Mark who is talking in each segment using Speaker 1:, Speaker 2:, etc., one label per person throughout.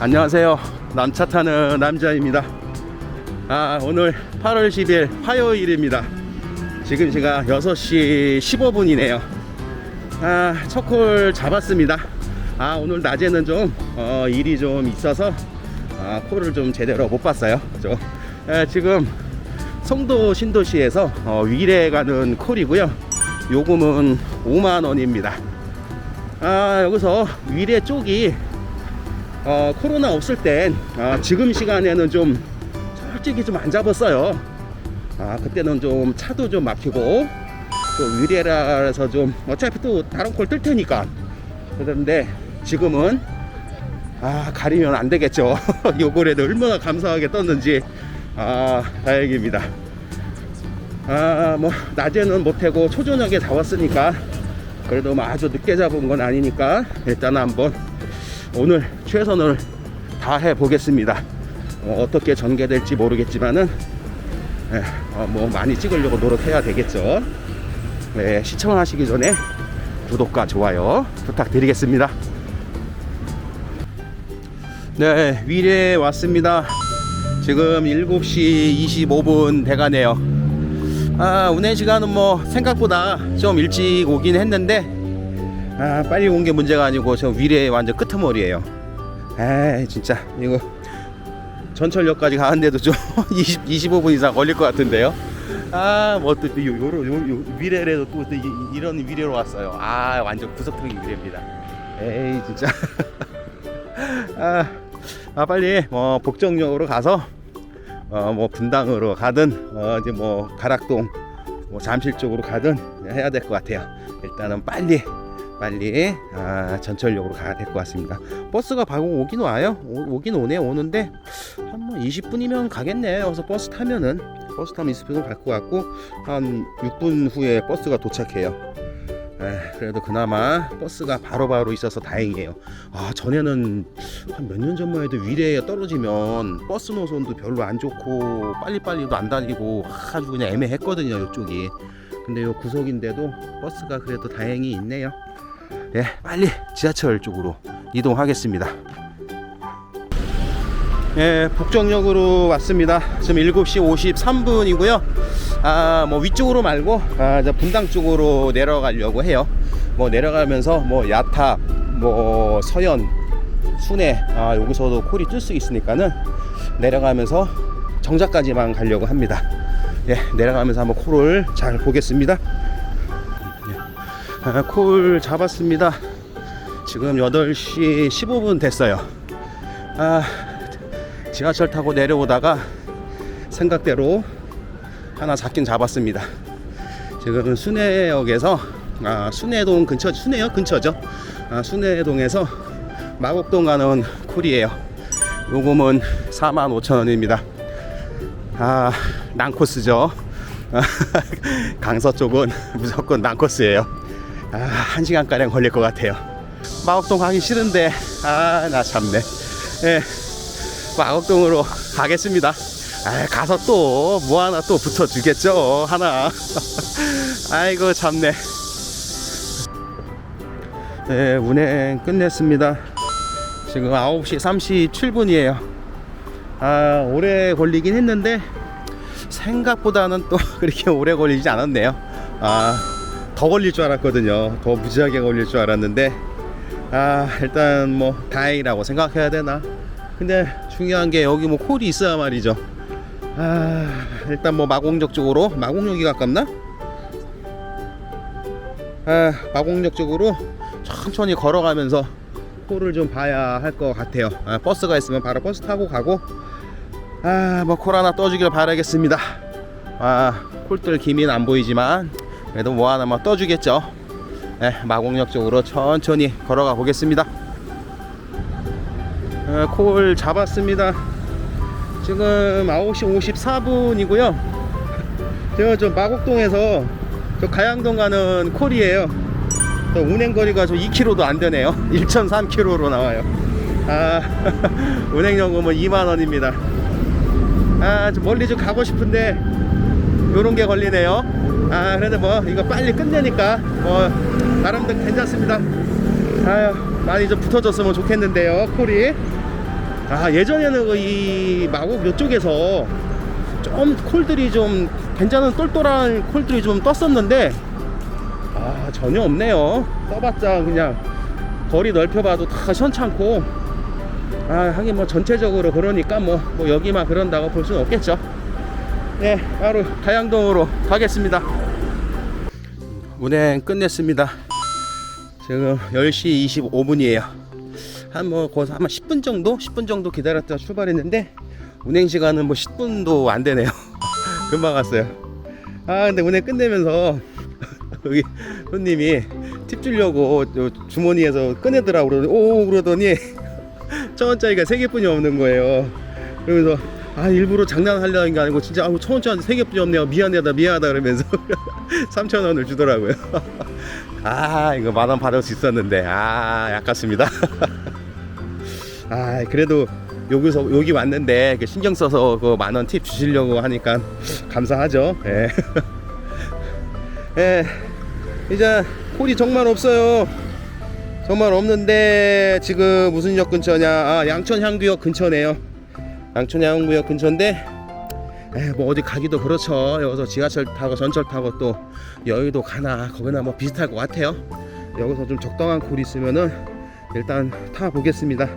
Speaker 1: 안녕하세요. 남차 타는 남자입니다. 아, 오늘 8월 10일 화요일입니다. 지금 시각 6시 15분이네요. 아, 첫콜 잡았습니다. 아, 오늘 낮에는 좀 어, 일이 좀 있어서 아, 콜을 좀 제대로 못 봤어요. 그죠? 아, 지금 송도 신도시에서 어, 위례 가는 콜이고요. 요금은 5만 원입니다. 아, 여기서 위례 쪽이 어, 코로나 없을 땐 아, 지금 시간에는 좀 솔직히 좀 안 잡았어요. 아, 그때는 좀 차도 좀 막히고 또 위례라서 좀 어차피 또 다른 콜 뜰 테니까 그런데 지금은 아 가리면 안 되겠죠. 요거에도 얼마나 감사하게 떴는지 아 다행입니다. 아 뭐 낮에는 못하고 초저녁에 잡았으니까 그래도 뭐 아주 늦게 잡은 건 아니니까 일단 한번 오늘 최선을 다해 보겠습니다. 어, 떻게 전개될지 모르겠지만은 예, 어, 뭐 많이 찍으려고 노력해야 되겠죠. 네, 시청하시기 전에 구독과 좋아요 부탁드리겠습니다. 네, 위례 왔습니다. 지금 7시 25분 돼가네요. 아, 운행 시간은 뭐 생각보다 좀 일찍 오긴 했는데 아, 빨리 온 게 문제가 아니고 저 위례 완전 끄트머리예요. 아, 진짜 이거 전철역까지 가는데도 좀 20, 25분 이상 걸릴 것 같은데요. 아, 뭐 또, 요, 요, 위례래도 또, 또 이, 이런 위례로 왔어요. 아, 완전 구석탱이 위례입니다. 에이, 진짜. 아, 아, 빨리 뭐 복정역으로 가서 어, 뭐 분당으로 가든 어, 이제 뭐 가락동, 뭐 잠실 쪽으로 가든 해야 될 것 같아요. 일단은 빨리 빨리 아, 전철역으로 가야 될 것 같습니다. 버스가 바로 오긴 와요. 오, 긴 오네 오는데 한 뭐 20분이면 가겠네. 그래서 버스 타면은 버스 타면 20분은 갈 것 같고 한 6분 후에 버스가 도착해요. 에, 그래도 그나마 버스가 바로 바로 있어서 다행이에요. 아 전에는 한 몇 년 전만 해도 위례에 떨어지면 버스 노선도 별로 안 좋고 빨리빨리도 안 다니고 아주 그냥 애매했거든요 이쪽이. 근데 요 구석인데도 버스가 그래도 다행히 있네요. 예, 빨리 지하철 쪽으로 이동하겠습니다. 예, 북정역으로 왔습니다. 지금 7시 53분이고요. 아, 뭐 위쪽으로 말고 아, 저 분당 쪽으로 내려가려고 해요. 뭐 내려가면서 뭐 야탑, 뭐 서현, 순회 아, 여기서도 콜이 뜰 수 있으니까는 내려가면서 정자까지만 가려고 합니다. 예, 내려가면서 한번 콜을 잘 보겠습니다. 아, 콜 잡았습니다. 지금 8시 15분 됐어요. 아, 지하철 타고 내려오다가 생각대로 하나 잡긴 잡았습니다. 지금 순회역에서 아, 순회동 근처 순회역 근처죠. 아, 순회동에서 마곡동 가는 콜이에요. 요금은 45,000원입니다. 아, 난코스죠. 강서 쪽은 무조건 난코스예요. 아, 한 시간 가량 걸릴 것 같아요. 마곡동 가기 싫은데, 아, 나 참네. 예, 마곡동으로 가겠습니다. 아, 가서 또, 뭐 하나 또 붙여주겠죠. 하나. 아이고, 참네. 네, 운행 끝냈습니다. 지금 9시 37분이에요. 아, 오래 걸리긴 했는데, 생각보다는 또 그렇게 오래 걸리지 않았네요. 아, 더 걸릴 줄 알았거든요. 더 무지하게 걸릴 줄 알았는데, 아, 일단 뭐, 다행이라고 생각해야 되나. 근데 중요한 게 여기 뭐 콜이 있어야 말이죠. 아, 일단 뭐 마곡역 쪽으로, 마곡역이 가깝나? 아, 마곡역 쪽으로 천천히 걸어가면서 콜을 좀 봐야 할 것 같아요. 아, 버스가 있으면 바로 버스 타고 가고, 아, 뭐콜 하나 떠주길 바라겠습니다. 아, 콜들 기미는 안 보이지만 그래도 뭐 하나만 떠주겠죠. 네, 마곡역 쪽으로 천천히 걸어가 보겠습니다. 아, 콜 잡았습니다. 지금 9시 54분이고요. 제가 저 마곡동에서 저 가양동 가는 콜이에요. 저 운행 거리가 저 2km도 안 되네요. 1.3km로 나와요. 아, 운행 요금은 2만 원입니다. 아, 좀 멀리 좀 가고 싶은데 요런 게 걸리네요. 아, 그래도 뭐 이거 빨리 끝내니까 뭐 나름대로 괜찮습니다. 아유, 많이 좀 붙어줬으면 좋겠는데요, 콜이. 아 예전에는 그이 마곡 이쪽에서 좀 콜들이 좀 괜찮은 똘똘한 콜들이 좀 떴었는데 아 전혀 없네요 떠봤자 그냥 거리 넓혀봐도 다 시원찮고 아 하긴 뭐 전체적으로 그러니까 뭐, 뭐 여기만 그런다고 볼 수는 없겠죠. 네 바로 가양동으로 가겠습니다. 운행 끝냈습니다. 지금 10시 25분이에요. 한 뭐 거기서 아마 10분 정도? 10분 정도 기다렸다 출발했는데 운행 시간은 뭐 10분도 안 되네요. 금방 왔어요. 아 근데 운행 끝내면서 여기 손님이 팁 주려고 저 주머니에서 꺼내더라고 그러더니 오 그러더니 천 원짜리가 세 개뿐이 없는 거예요 그러면서 아 일부러 장난하려는 게 아니고 진짜 아우 천 원짜리 세 개뿐이 없네요 미안하다 미안하다 그러면서 3천 원을 주더라고요 아 이거 만 원 받을 수 있었는데 아 아깝습니다 아 그래도 여기서 여기 왔는데 그 신경 써서 그 만 원 팁 주시려고 하니까 감사하죠. 예. 예. 이제 콜이 정말 없어요. 정말 없는데 지금 무슨 역 근처냐? 아 양천 향구역 근처네요. 양천 향구역 근처인데 에, 뭐 어디 가기도 그렇죠. 여기서 지하철 타고 전철 타고 또 여의도 가나 거기나 뭐 비슷할 것 같아요. 여기서 좀 적당한 콜이 있으면은 일단 타 보겠습니다.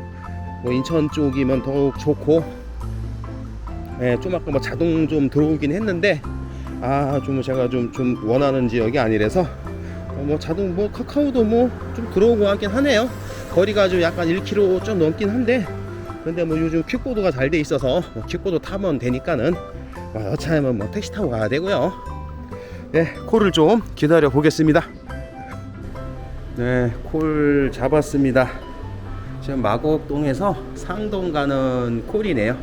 Speaker 1: 뭐 인천 쪽이면 더욱 좋고 예, 좀 아까 뭐 자동 좀 들어오긴 했는데 아 좀 제가 좀 좀 원하는 지역이 아니라서 어, 뭐 자동 뭐 카카오도 뭐 좀 들어오고 하긴 하네요 거리가 좀 약간 1km 좀 넘긴 한데 근데 뭐 요즘 퀵보드가 잘 돼 있어서 뭐 퀵보드 타면 되니까는 뭐 여차하면 뭐 택시 타고 가야 되고요 네 콜을 좀 기다려 보겠습니다 네콜 잡았습니다 지금 마곡동에서 상동 가는 콜이네요.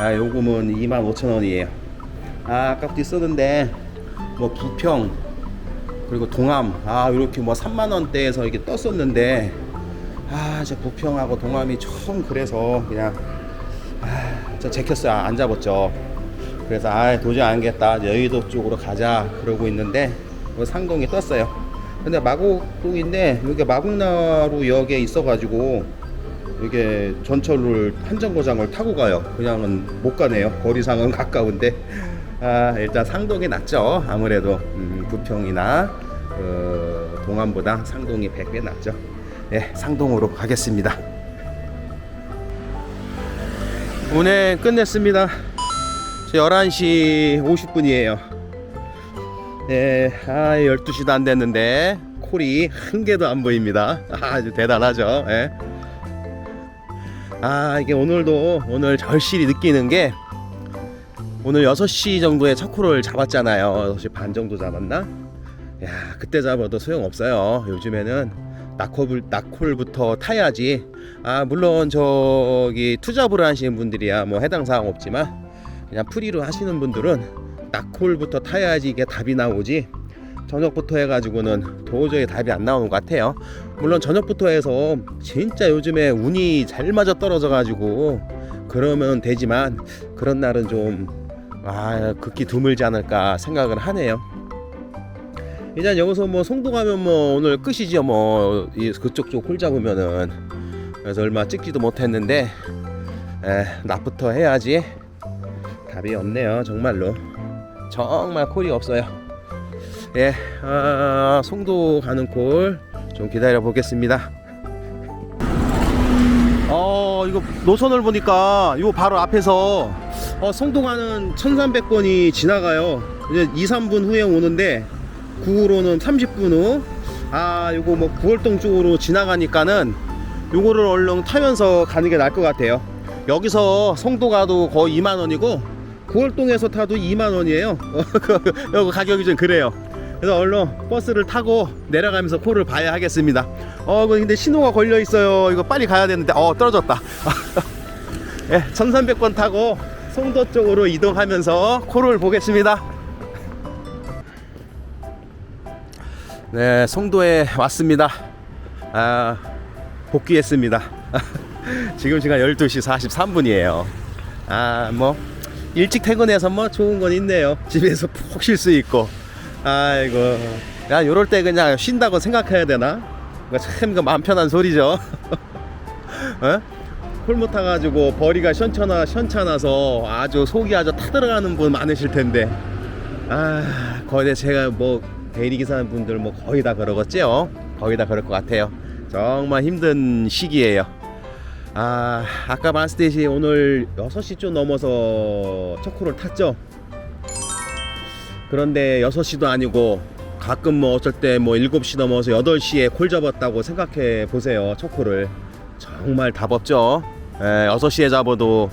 Speaker 1: 아, 요금은 25,000원이에요. 아, 아까부터 있었는데 뭐 부평 그리고 동암 아, 이렇게 뭐 3만 원대에서 이게 떴었는데 아, 저 부평하고 동암이 좀 그래서 그냥 아, 저 제켰어요. 안 잡았죠. 그래서 아, 도저히 안 겠다. 여의도 쪽으로 가자. 그러고 있는데 뭐 상동이 떴어요. 근데 마곡동인데 여기 마곡나루 역에 있어가지고 이게 전철을 한 정거장을 타고 가요. 그냥은 못 가네요. 거리상은 가까운데 아 일단 상동이 낫죠. 아무래도 음, 부평이나 그 동암보다 상동이 100배 낫죠. 예, 상동으로 가겠습니다. 운행 끝냈습니다. 11시 50분이에요. 예, 아, 12시도 안 됐는데 콜이 한 개도 안 보입니다. 아주 대단하죠. 예. 아 이게 오늘도 오늘 절실히 느끼는 게 오늘 6시 정도에 첫 콜을 잡았잖아요. 6시 반 정도 잡았나? 야 그때 잡아도 소용없어요. 요즘에는 낙콜, 낙콜부터 타야지. 아 물론 저기 투잡을 하시는 분들이야. 뭐 해당 사항 없지만 그냥 프리로 하시는 분들은 낙콜부터 타야지 이게 답이 나오지. 저녁부터 해가지고는 도저히 답이 안 나오는 것 같아요. 물론 저녁부터 해서 진짜 요즘에 운이 잘 맞아 떨어져가지고 그러면 되지만 그런 날은 좀 아, 극히 드물지 않을까 생각을 하네요. 일단 여기서 뭐 송도 가면 뭐 오늘 끝이죠 뭐 이- 그쪽 쪽 홀 잡으면은 그래서 얼마 찍지도 못했는데 에, 낮부터 해야지 답이 없네요 정말로 정말 콜이 없어요. 예, 아, 송도 가는 콜 좀 기다려 보겠습니다. 어, 이거 노선을 보니까 이거 바로 앞에서 어, 송도 가는 1300번이 지나가요. 이제 2, 3분 후에 오는데 9호로는 30분 후. 아, 이거 뭐 구월동 쪽으로 지나가니까는 요거를 얼른 타면서 가는 게 나을 것 같아요. 여기서 송도 가도 거의 2만 원이고 구월동에서 타도 2만 원이에요. 여기 가격이 좀 그래요. 그래서 얼른 버스를 타고 내려가면서 콜을 봐야 하겠습니다. 어, 이거 근데 신호가 걸려 있어요. 이거 빨리 가야 되는데, 어, 떨어졌다. 예, 1300번 타고 송도 쪽으로 이동하면서 콜을 보겠습니다. 네, 송도에 왔습니다. 아, 복귀했습니다. 지금 시간 12시 43분이에요. 아, 뭐, 일찍 퇴근해서 뭐 좋은 건 있네요. 집에서 푹 쉴 수 있고. 아이고. 야, 요럴 때 그냥 쉰다고 생각해야 되나? 이거 참, 이거 마음 편한 소리죠. 어? 홀못 타가지고 버리가 시원찮아 시원찮아서 아주 속이 아주 타들어가는 분 많으실 텐데. 아 거의 다 제가 뭐 대리기사 분들 뭐 거의 다 그러겠지요? 거의 다 그럴 것 같아요. 정말 힘든 시기예요. 아 아까 말씀드렸듯이 오늘 6시 좀 넘어서 초코를 탔죠? 그런데 6시도 아니고 가끔 뭐 어쩔 때 뭐 7시 넘어서 8시에 콜 잡았다고 생각해 보세요 초코를. 정말 답 없죠 에, 6시에 잡아도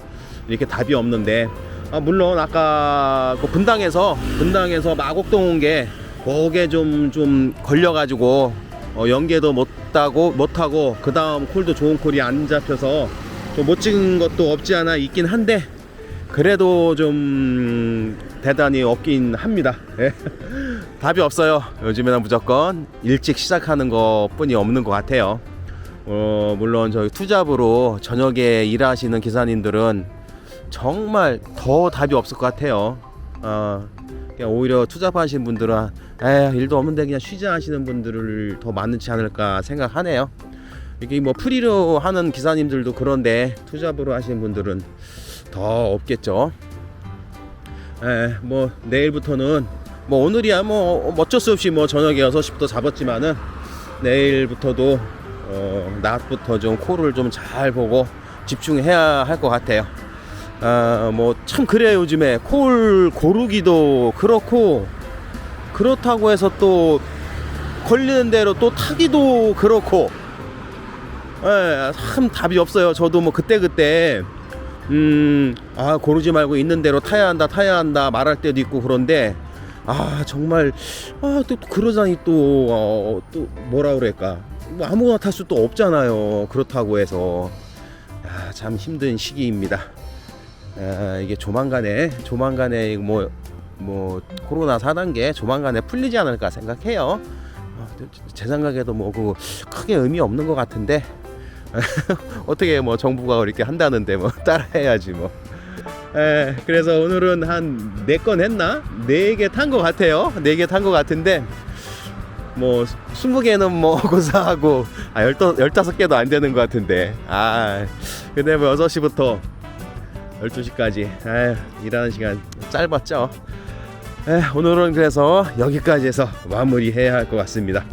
Speaker 1: 이렇게 답이 없는데 아, 물론 아까 그 분당에서 분당에서 마곡동 온 게 거기에 좀 좀 걸려가지고 어, 연계도 못하고 못하고 그 다음 콜도 좋은 콜이 안 잡혀서 좀 못 찍은 것도 없지 않아 있긴 한데 그래도 좀 대단히 없긴 합니다. 예. 답이 없어요. 요즘에는 무조건 일찍 시작하는 것 뿐이 없는 것 같아요. 어, 물론 저희 투잡으로 저녁에 일하시는 기사님들은 정말 더 답이 없을 것 같아요. 어, 오히려 투잡하신 분들은 에휴, 일도 없는데 그냥 쉬자 하시는 분들을 더 많지 않을까 생각하네요. 이게 뭐 프리로 하는 기사님들도 그런데 투잡으로 하시는 분들은 더 없겠죠. 에, 뭐 내일부터는 뭐 오늘이야 뭐 어쩔 수 없이 뭐 저녁에 6시부터 잡았지만은 내일부터도 어, 낮부터 좀 코를 좀 잘 보고 집중해야 할 것 같아요. 아, 뭐 참 그래요 요즘에 콜 고르기도 그렇고 그렇다고 해서 또 걸리는 대로 또 타기도 그렇고 예, 참 답이 없어요. 저도 뭐 그때 그때 음, 아 고르지 말고 있는 대로 타야 한다, 타야 한다 말할 때도 있고 그런데 아 정말 아또 그러자니 또 어, 또 뭐라 그럴까 뭐 아무거나 탈 수도 없잖아요. 그렇다고 해서 아, 참 힘든 시기입니다. 아, 이게 조만간에 조만간에 뭐뭐 코로나 4단계 조만간에 풀리지 않을까 생각해요. 어, 제 생각에도 뭐 그 크게 의미 없는 것 같은데 어떻게 뭐 정부가 이렇게 한다는데 뭐 따라해야지 뭐. 에, 그래서 오늘은 한 네 건 했나? 네 개 탄 것 같아요. 네 개 탄 것 같은데 뭐 스무 개는 뭐 고사하고 아 열다 열다섯 개도 안 되는 것 같은데 아 근데 뭐 여섯 시부터 12시까지 아 일하는 시간 짧았죠. 에, 오늘은 그래서 여기까지 해서 마무리해야 할 것 같습니다.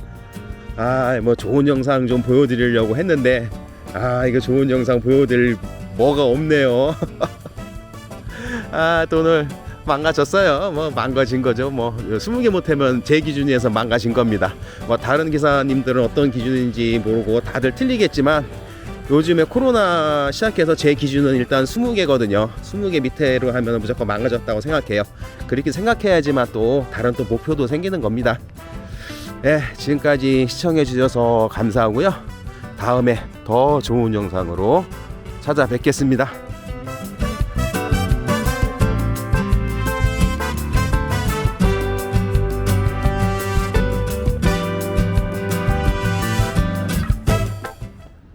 Speaker 1: 아, 뭐 좋은 영상 좀 보여드리려고 했는데 아, 이거 좋은 영상 보여드릴 뭐가 없네요. 아, 또 오늘 망가졌어요. 뭐 망가진 거죠. 뭐 20개 못하면 제 기준에서 망가진 겁니다. 뭐 다른 기사님들은 어떤 기준인지 모르고 다들 틀리겠지만 요즘에 코로나 시작해서 제 기준은 일단 20개거든요. 20개 밑에로 하면 무조건 망가졌다고 생각해요. 그렇게 생각해야지만 또 다른 또 목표도 생기는 겁니다. 네, 지금까지 시청해 주셔서 감사하고요. 다음에 더 좋은 영상으로 찾아뵙겠습니다.